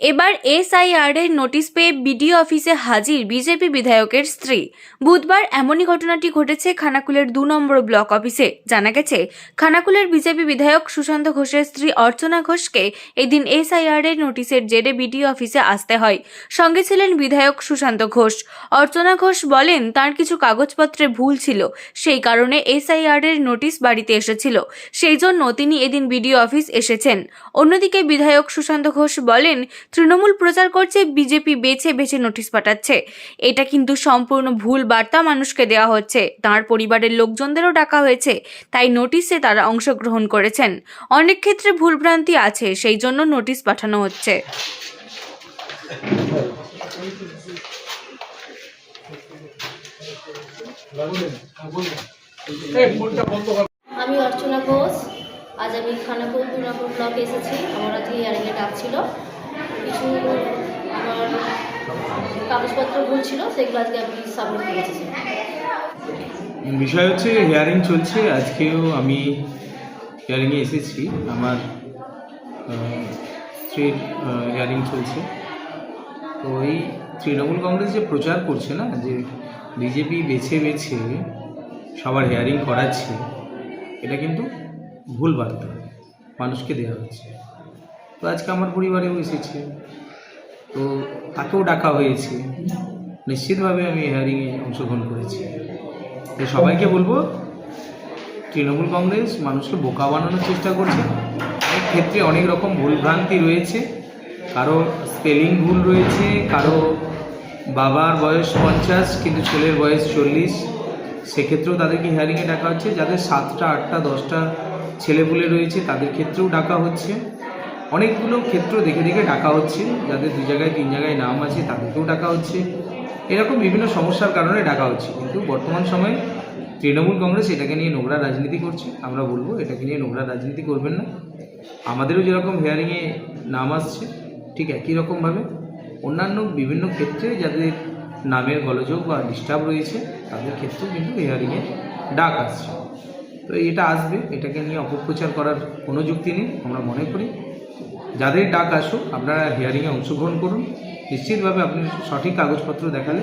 এবার এসআইআর এর নোটিশ পেয়ে বিডিও অফিসে হাজির বিজেপি বিধায়কের স্ত্রী। বুধবার এমনই ঘটনাটি ঘটেছে খানাকুলের দু নম্বর ব্লক অফিসে। জানা গেছে, খানাকুলের বিজেপি বিধায়ক সুশান্ত ঘোষের স্ত্রী অর্চনা ঘোষকে এদিন এসআইআর এর নোটিশের জেরে বিডিও অফিসে আসতে হয়। সঙ্গে ছিলেন বিধায়ক সুশান্ত ঘোষ। অর্চনা ঘোষ বলেন, তার কিছু কাগজপত্রে ভুল ছিল। সেই কারণে এসআইআর এর নোটিশ বাড়িতে এসেছিল। সেই জন্য তিনি এদিন বিডিও অফিস এসেছেন। অন্যদিকে বিধায়ক সুশান্ত ঘোষ বলেন তৃণমূল প্রচার করছে, বিজেপি বেছে বেছে নোটিশ পাঠাচ্ছে। এটা কিন্তু সম্পূর্ণ ভুল বার্তা মানুষকে দেওয়া হচ্ছে। তার পরিবারের লোকজনদেরও ডাকা হয়েছে, তাই নোটিশে তারা অংশগ্রহণ করেছেন। অনেক ক্ষেত্রে ভুলভ্রান্তি আছে, সেই জন্য নোটিশ পাঠানো হচ্ছে। আমি অর্চনা ঘোষ। আজ আমি খানাকুল দু নম্বর ব্লকে এসেছি। আমার আজকে ইয়ারিংয়ে ডাক ছিল। কিছু আমার কাগজপত্র ভুল ছিল, সেগুলো আজকে আমি সাবমিট করে এসেছি বিষয় হচ্ছে হিয়ারিং চলছে, আজকেও আমি হিয়ারিংয়ে এসেছি। আমার স্ত্রীর হিয়ারিং চলছে। তো এই তৃণমূল কংগ্রেস যে প্রচার করছে না, যে বিজেপি বেছে বেছে সবার হিয়ারিং করাচ্ছে, এটা কিন্তু ভুল বার্তা। মানুষকে দেওয়া হচ্ছে। তো আজকে আমার পরিবারেও এসেছে। তো তাকেও ডাকা হয়েছে। নিশ্চিতভাবে আমি হিয়ারিংয়ে অংশগ্রহণ করেছি। তো সবাইকে বলব, তৃণমূল কংগ্রেস মানুষকে বোকা বানানোর চেষ্টা করছে। অনেক ক্ষেত্রে অনেক রকম ভুলভ্রান্তি রয়েছে। কারও স্পেলিং ভুল রয়েছে, কারও বাবার বয়স পঞ্চাশ, কিন্তু ছেলের বয়স চল্লিশ। সেক্ষেত্রেও তাদেরকে হিয়ারিংয়ে ডাকা হচ্ছে। যাদের সাতটা, আটটা, দশটা ছেলেপুলে রয়েছে, তাদের ক্ষেত্রেও ডাকা হচ্ছে। অনেকগুলো ক্ষেত্র দেখে দেখে ডাকা হচ্ছে। যাদের দু জায়গায়, তিন জায়গায় নাম আছে, তাদেরকেও ডাকা হচ্ছে। এরকম বিভিন্ন সমস্যার কারণে ডাকা হচ্ছে। কিন্তু বর্তমান সময়ে তৃণমূল কংগ্রেস এটাকে নিয়ে নোংরা রাজনীতি করছে। আমরা বলব, এটাকে নিয়ে নোংরা রাজনীতি করবেন না। আমাদেরও যেরকম হেয়ারিংয়ে নাম আসছে, ঠিক একই রকমভাবে। অন্যান্য বিভিন্ন ক্ষেত্রে যাদের নামের গলযোগ বা ডিস্টার্ব রয়েছে, তাদের ক্ষেত্রেও কিন্তু হেয়ারিংয়ে ডাক আসছে। তো এটা আসবে, এটাকে নিয়ে অপপ্রচার করার কোনো যুক্তি নেই, আমরা মনে করি। যাদের ডাক আসুক আপনারা হিয়ারিংয়ে অংশগ্রহণ করুন। নিশ্চিতভাবে আপনি সঠিক কাগজপত্র দেখালে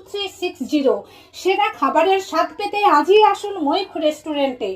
three six zero সেরা খাবারের স্বাদ পেতে আজই আসুন মৈখ রেস্টুরেন্টে